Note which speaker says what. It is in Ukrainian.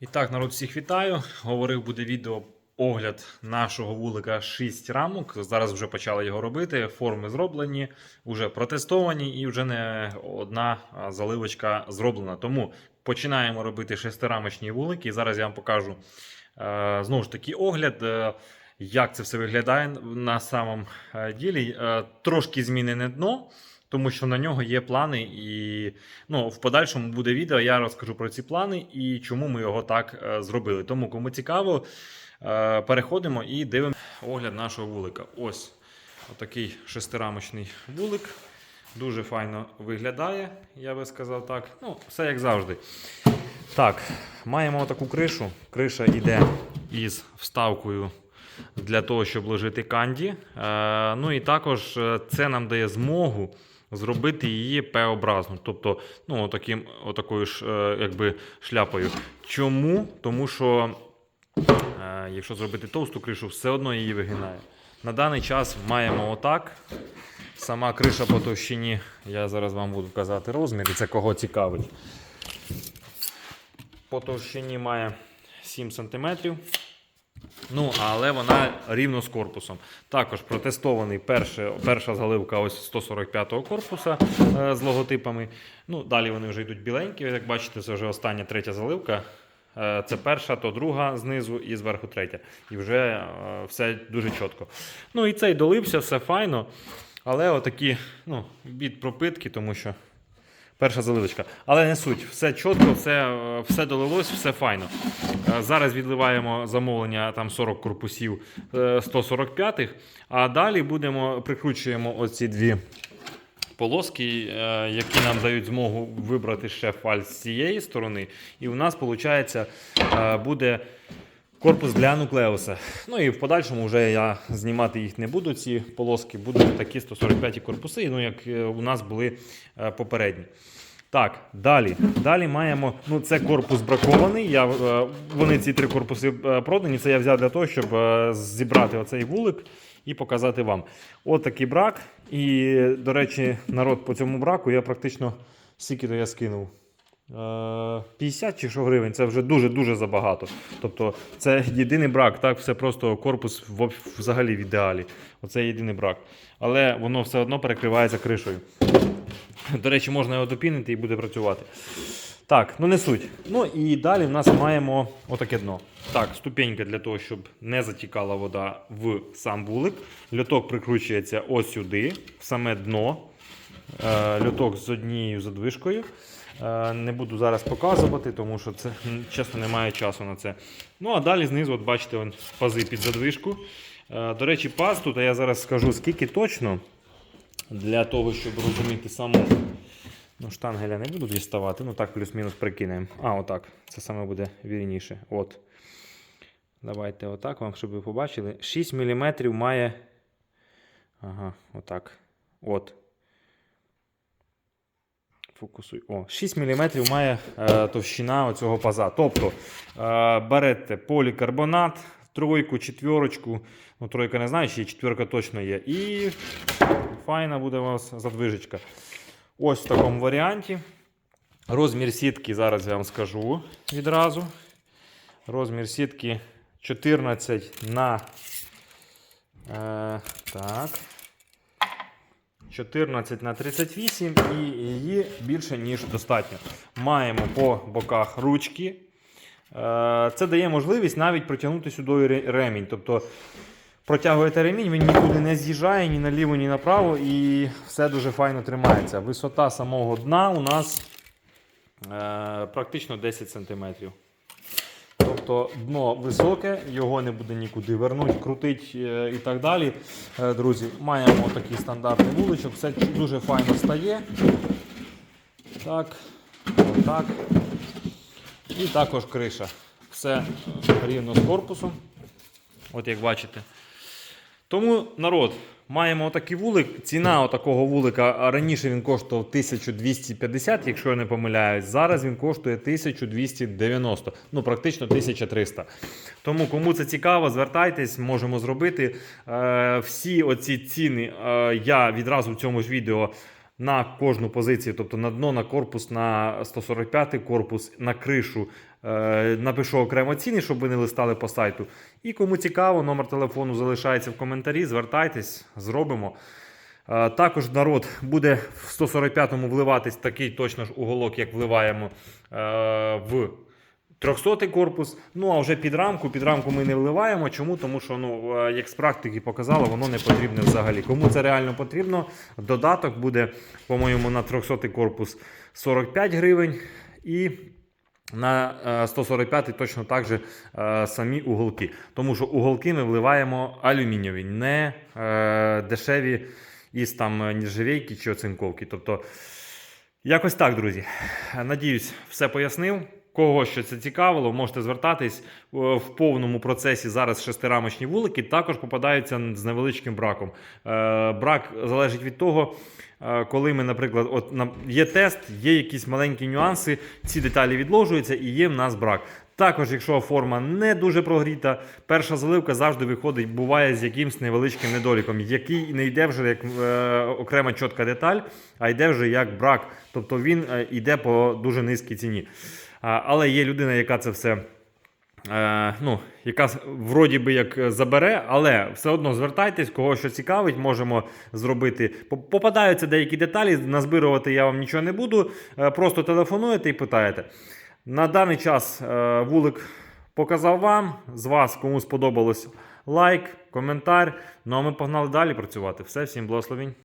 Speaker 1: І так, народ, всіх вітаю. Говорив, буде відео огляд нашого вулика 6 рамок. Зараз вже почали його робити. Форми зроблені, вже протестовані і вже не одна заливочка зроблена. Тому починаємо робити шестирамочні вулики. Зараз я вам покажу е, знову ж таки огляд. е, Як це все виглядає на самом е, ділі? Трошки змінене дно, тому що на нього є плани, і ну, в подальшому буде відео. Я розкажу про ці плани і чому ми його так е, зробили. Тому, кому цікаво, е, переходимо і дивимо огляд нашого вулика. Ось отакий шестирамочний вулик. Дуже файно виглядає, я би сказав так. Ну, все як завжди. Так, маємо таку кришу. Криша йде із вставкою для того, щоб ложити канді. Е, ну і також це нам дає змогу зробити її П-образну, тобто ну, отаким, отакою ж е, якби шляпою. Чому? Тому що е, якщо зробити товсту кришу, все одно її вигинає. На даний час маємо отак. Сама криша по товщині, я зараз вам буду казати розмір, і це кого цікавить. По товщині має 7 см. Ну, але вона рівно з корпусом. Також протестований перше, перша заливка ось 145-го корпуса е, з логотипами. Ну, далі вони вже йдуть біленькі. Як бачите, це вже остання третя заливка. Е, Це перша, то друга знизу і зверху третя. І вже е, все дуже чітко. Ну і цей долився, все файно. Але отакі ну, від пропитки, тому що перша заливочка. Але не суть, все чітко, все, е, все долилось, все файно. Е, Зараз відливаємо замовлення там 40 корпусів е, 145-х, а далі будемо прикручуємо оці дві полоски, е, які нам дають змогу вибрати ще фаль з цієї сторони. І у нас, виходить, е, буде корпус для нуклеуса. Ну і в подальшому вже я знімати їх не буду. Ці полоски будуть такі 145 корпуси, ну як е, у нас були е, попередні. Так, далі. Далі маємо. Ну, це корпус бракований. Я, е, вони ці три корпуси продані. Це я взяв для того, щоб зібрати оцей вулик і показати вам. От такий брак. І, до речі, народ по цьому браку я практично скільки то я скинув. Е, 50 чи що гривень, це вже дуже-дуже забагато. Тобто це єдиний брак, так, все просто корпус взагалі в ідеалі. Оце єдиний брак. Але воно все одно перекривається кришею. До речі, можна його допінити і буде працювати. Так, ну не суть. Ну і далі в нас маємо отаке дно. Так, ступенька для того, щоб не затікала вода в сам вулик. Льоток прикручується ось сюди, в саме дно. Е, Льоток з однією задвижкою. Е, Не буду зараз показувати, тому що це чесно немає часу на це. Ну а далі знизу, от бачите, вон, пази під задвижку. Е, До речі, паз тут, а я зараз скажу скільки точно для того, щоб розуміти саму. Ну, штангеля не буду діставати, ну так плюс-мінус прикинемо. А, отак. Це саме буде вірніше. От. Давайте отак вам, щоб ви побачили. 6 мм має. Ага, отак. От. Фокусуй. О, 6 мм має е, товщина оцього паза. Тобто е, берете полікарбонат, тройку, четверочку. Ну, тройка не знаю, є, четверка точно є. І файна буде у вас задвижечка. Ось в такому варіанті. Розмір сітки зараз я вам скажу відразу. Розмір сітки 14 на. Е, так. 14 на 38 і її більше, ніж достатньо. Маємо по боках ручки. Е, Це дає можливість навіть протягнути сюди ремінь. Тобто протягуєте ремінь, він нікуди не з'їжджає ні наліво, ні направо, і все дуже файно тримається. Висота самого дна у нас е, практично 10 см. Тобто дно високе, його не буде нікуди вернути, крутить е, і так далі. Е, Друзі, маємо такий стандартний вуличок, все дуже файно стає. Так, отак. І також криша. Все рівно з корпусом. От як бачите. Тому народ, маємо отакий вулик. Ціна отакого вулика раніше він коштував 1250, якщо я не помиляюсь. Зараз він коштує 1290, ну практично 1300. Тому кому це цікаво, звертайтесь, можемо зробити. Е, всі оці ціни е, я відразу в цьому ж відео на кожну позицію, тобто на дно, на корпус, на 145 корпус, на кришу. Е, Напишу окремо ціни, щоб ви не листали по сайту. І кому цікаво, номер телефону залишається в коментарі. Звертайтесь, зробимо. Е, Також народ буде в 145-му вливатись такий точно ж уголок, як вливаємо е, в 300 корпус. Ну а вже під рамку. Під рамку ми не вливаємо. Чому? Тому що, ну, е, як з практики показало, воно не потрібне взагалі. Кому це реально потрібно, додаток буде, по-моєму, на 300 корпус 45 гривень. І на е, 145 точно так же е, самі уголки. Тому що уголки ми вливаємо алюмінієві, не е, дешеві із там е, нержавійки чи оцинковки. Тобто, якось так, друзі. Надіюсь, все пояснив. Кого що це цікавило, можете звертатись Е, в повному процесі. Зараз шестирамочні вулики також попадаються з невеличким браком. Е, Брак залежить від того, е, коли ми, наприклад, от є тест, є якісь маленькі нюанси, ці деталі відложуються і є в нас брак. Також, якщо форма не дуже прогріта, перша заливка завжди виходить, буває з якимсь невеличким недоліком, який не йде вже як е, окрема чітка деталь, а йде вже як брак. Тобто він е, йде по дуже низькій ціні. А, але є людина, яка це все. Е, ну, яка вроді би як забере, але все одно звертайтесь, кого що цікавить, можемо зробити. Попадаються деякі деталі, назбирувати я вам нічого не буду. Е, просто телефонуєте і питаєте. На даний час е, вулик показав вам. З вас, кому сподобалось, лайк, коментар. Ну а ми погнали далі працювати. Все, всім благословень.